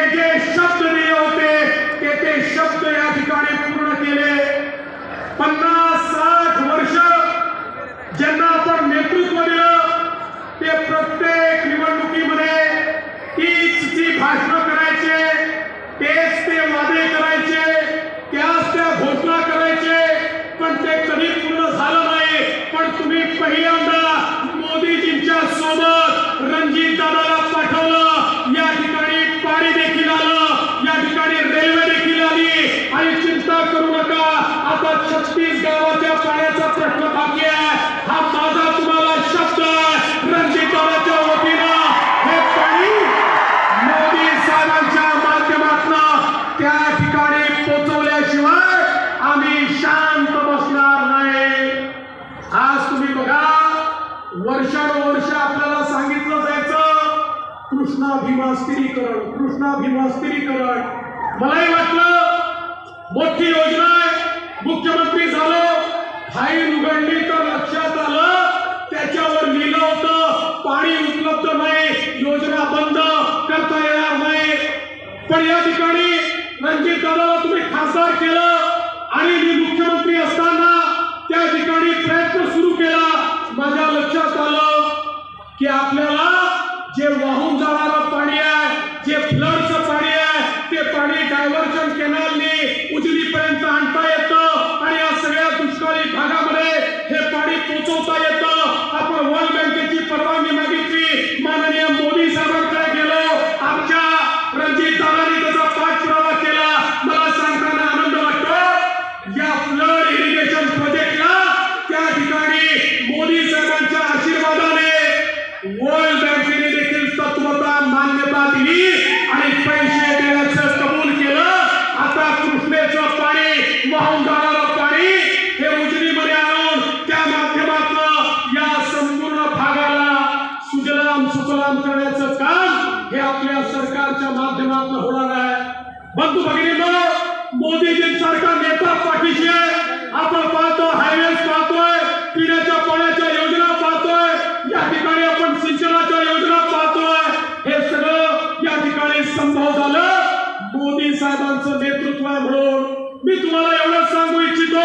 जे जे शब्द दिले होते ते ते शब्द या ठिकाणी पूर्ण केले. पन्नास साठ वर्ष ज्यांना आपण नेतृत्व दिलं ते प्रत्येक निवडणुकीमध्ये तीच ती भाषणं करायचे तेच ते वादे करायचे त्याच त्या घोषणा करायचे पण ते कधी पूर्ण झालं नाही पण तुम्ही पहिल्यांदा मोदीजींच्या सोबत रणजित दादाला पाठवलं या ठिकाणी पाणी देखील आलं या ठिकाणी रेल्वे देखील आली आणि चिंता करू नका आता छत्तीस गावाच्या पाण्याचा प्रश्न बाकी आहे हा माझा तुम्हाला शब्द आहे रणजित दादाच्या वतीनं हे पाणी मोदी साहेबांच्या माध्यमातून त्या ठिकाणी पोहोचवल्याशिवाय आम्ही शांत बसणार नाही आज तुम्ही बघा वर्षानुवर्ष आपल्याला सांगितलं जायचं कृष्णा भीमा स्थिरीकरण कृष्णा भीमा स्थिरीकरण मलाही वाटलं मोठी योजना आहे मुख्यमंत्री झालो फाईल उघडली तर लक्षात आलं त्याच्यावर लिहिलं होतं पाणी उपलब्ध नाही योजना बंद करता येणार नाही. पण या ठिकाणी रणजित दादा तुम्ही खासदार केलं आणि मी मुख्यमंत्री असताना त्या ठिकाणी प्रयत्न सुरू केला. माझ्या लक्षात आलं की आपल्याला जे वाहून जाणारं पाणी आहे जे फ्लडचं पाणी आहे ते पाणी डायव्हर्जन केलं वर्ल्ड बँकेने देखील तत्वता मान्यता दिली आणि पैसे देण्याचं कबूल केलं. आता कृष्णेचं पाणी वाहून जाणारं पाणी हे उजनीमध्ये आणून त्या माध्यमातून या संपूर्ण भागाला सुजलाम सुफलाम करण्याचं काम हे आपल्या सरकारच्या माध्यमातून होणार आहे. बंधू मोदीजी मोदीजींसारखा नेता पाठीशी आहे. आपण पाहतो हायवेज पाहतोय पिण्याच्या तुम्हाला एवढं सांगू इच्छितो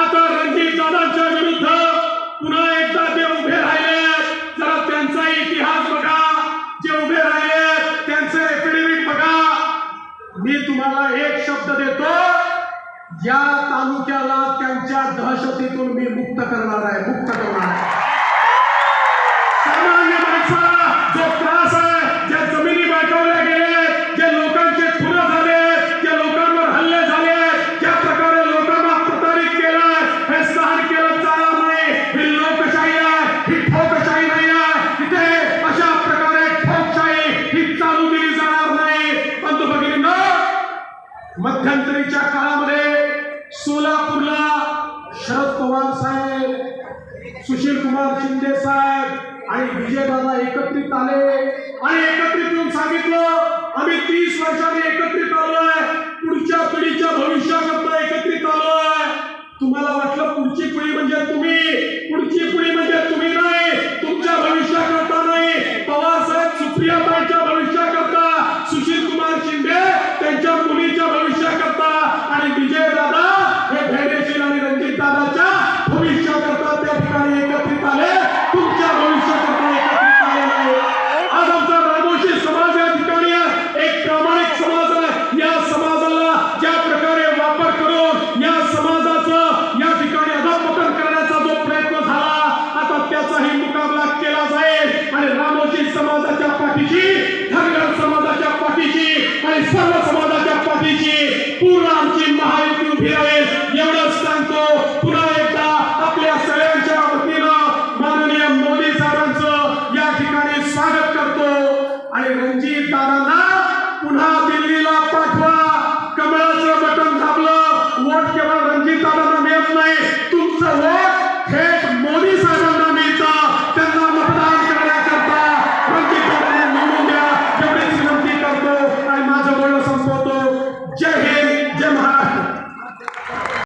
आता रणजित दादांच्या विरुद्ध पुन्हा एकदा ते उभे राहिले जरा त्यांचा इतिहास बघा. जे उभे राहिले त्यांचे एफिडेव्हिट बघा. मी तुम्हाला एक शब्द देतो या तालुक्याला त्यांच्या दहशतीतून मी मुक्त करणार आहे मुक्त करणार आहे. मध्यंतरीच्या काळामध्ये सोलापूरला शरद पवार साहेब सुशील कुमार शिंदे साहेब आणि विजय दादा एकत्रित आले आणि एकत्रित येऊन सांगितलं आम्ही तीस वर्षांनी एकत्रित आलोय पुढच्या पिढीच्या भविष्याकरता एकत्रित आलोय. तुम्हाला वाटलं पुढची पिढी म्हणजे तुम्ही? पुढची पिढी म्हणजे